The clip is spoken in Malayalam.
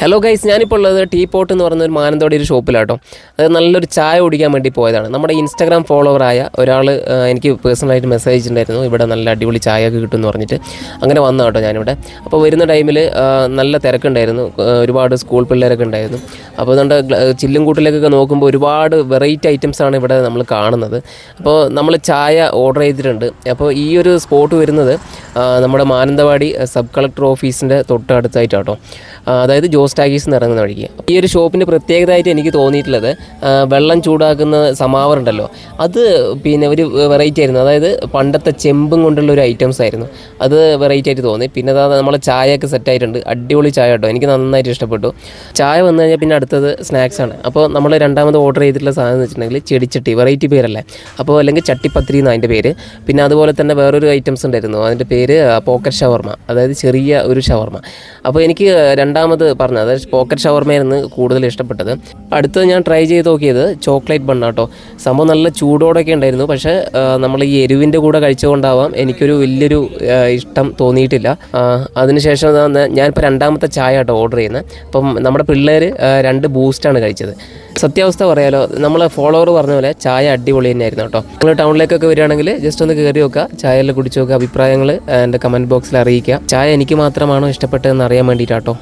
ഹലോ ഗൈസ് ഞാനിപ്പോൾ ഉള്ളത് ടീ പോട്ട് എന്ന് പറയുന്ന ഒരു മാനന്തവാടി ഒരു ഷോപ്പിലാട്ടോ. അത് നല്ലൊരു ചായ കുടിക്കാൻ വേണ്ടി പോയതാണ്. നമ്മുടെ ഇൻസ്റ്റാഗ്രാം ഫോളോവറായ ഒരാൾ എനിക്ക് പേഴ്സണലായിട്ട് മെസ്സേജ് അയച്ചിട്ടുണ്ടായിരുന്നു ഇവിടെ നല്ല അടിപൊളി ചായ ഒക്കെ കിട്ടും എന്ന് പറഞ്ഞിട്ട്. അങ്ങനെ വന്ന കേട്ടോ ഞാനിവിടെ. അപ്പോൾ വരുന്ന ടൈമിൽ നല്ല തിരക്കുണ്ടായിരുന്നു. ഒരുപാട് സ്കൂൾ പിള്ളേരൊക്കെ ഉണ്ടായിരുന്നു. അപ്പോൾ ഗ്ല- ചില്ലും കൂട്ടിലേക്കൊക്കെ നോക്കുമ്പോൾ ഒരുപാട് വെറൈറ്റി ഐറ്റംസ് ആണ് ഇവിടെ നമ്മൾ കാണുന്നത്. അപ്പോൾ നമ്മൾ ചായ ഓർഡർ ചെയ്തിട്ടുണ്ട്. അപ്പോൾ ഈ ഒരു സ്പോട്ട് വരുന്നത് നമ്മുടെ മാനന്തവാടി സബ് കളക്ടർ ഓഫീസിന്റെ തൊട്ടടുത്തായിട്ടാട്ടോ. അതായത് ജോസ് ടാഗീസ് എന്ന് ഇറങ്ങുന്ന വഴിക്ക്. ഈ ഒരു ഷോപ്പിന്റെ പ്രത്യേകതയായിട്ട് എനിക്ക് തോന്നിയിട്ടുള്ളത് വെള്ളം ചൂടാക്കുന്ന സമാവർ ഉണ്ടല്ലോ. അത് പിന്നെ ഒരു വെറൈറ്റി ആയിരുന്നു. അതായത് പണ്ടത്തെ ചെമ്പും കൊണ്ടുള്ള ഒരു ഐറ്റംസ് ആയിരുന്നു. അത് വെറൈറ്റി ആയിട്ട് തോന്നി. പിന്നെ അതാ നമ്മളെ ചായയൊക്കെ സെറ്റ് ആയിട്ടുണ്ട്. അടിപൊളി ചായ കേട്ടോ. എനിക്ക് നന്നായിട്ട് ഇഷ്ടപ്പെട്ടു. ചായ വന്നു കഴിഞ്ഞാൽ പിന്നെ അടുത്തത് സ്നാക്സ് ആണ്. അപ്പോൾ നമ്മൾ രണ്ടാമത് ഓർഡർ ചെയ്തിട്ടുള്ള സാധനം എന്ന് വെച്ചിട്ടുണ്ടെങ്കിൽ ചെടിച്ചട്ടി വെറൈറ്റി പേരല്ലേ? അപ്പോൾ അല്ലെങ്കിൽ ചട്ടിപ്പത്രി എന്നാണ് അതിന്റെ പേര്. പിന്നെ അതുപോലെ തന്നെ വേറൊരു ഐറ്റംസ് ഉണ്ടായിരുന്നു. അതിന്റെ പേര് പോക്കറ്റ് ഷവർമ അതായത് ചെറിയ ഒരു ഷവർമ അപ്പോൾ എനിക്ക് രണ്ടാമത് പറഞ്ഞത് അതായത് പോക്കറ്റ് ഷവർമയായിരുന്നു കൂടുതൽ ഇഷ്ടപ്പെട്ടത്. അടുത്തത് ഞാൻ ട്രൈ ചെയ്ത് നോക്കിയത് ചോക്ലേറ്റ് ബണ്ണാട്ടോ സംഭവം നല്ല ചൂടോടൊക്കെ ഉണ്ടായിരുന്നു. പക്ഷേ നമ്മൾ ഈ എരിവിന്റെ കൂടെ കഴിച്ചുകൊണ്ടാവാം എനിക്കൊരു വലിയൊരു ഇഷ്ടം തോന്നിയിട്ടില്ല. അതിനുശേഷം ഞാനിപ്പോൾ രണ്ടാമത്തെ ചായ കേട്ടോ ഓർഡർ ചെയ്യുന്നത്. അപ്പം നമ്മുടെ പിള്ളേർ രണ്ട് ബൂസ്റ്റാണ് കഴിച്ചത്. സത്യാവസ്ഥ പറയാലോ നമ്മൾ ഫോളോവർ പറഞ്ഞ പോലെ ചായ അടിപൊളി തന്നെയായിരുന്നു കേട്ടോ. നിങ്ങൾ ടൗണിലേക്കൊക്കെ വരികയാണെങ്കിൽ ജസ്റ്റ് ഒന്ന് കയറി നോക്കുക. ചായയിൽ കുടിച്ച് നോക്കുക. അഭിപ്രായങ്ങൾ എന്റെ കമന്റ് ബോക്സിൽ അറിയിക്കുക. ചായ എനിക്ക് മാത്രമാണോ ഇഷ്ടപ്പെട്ടതെന്ന് അറിയാൻ വേണ്ടിയിട്ടാട്ടോ.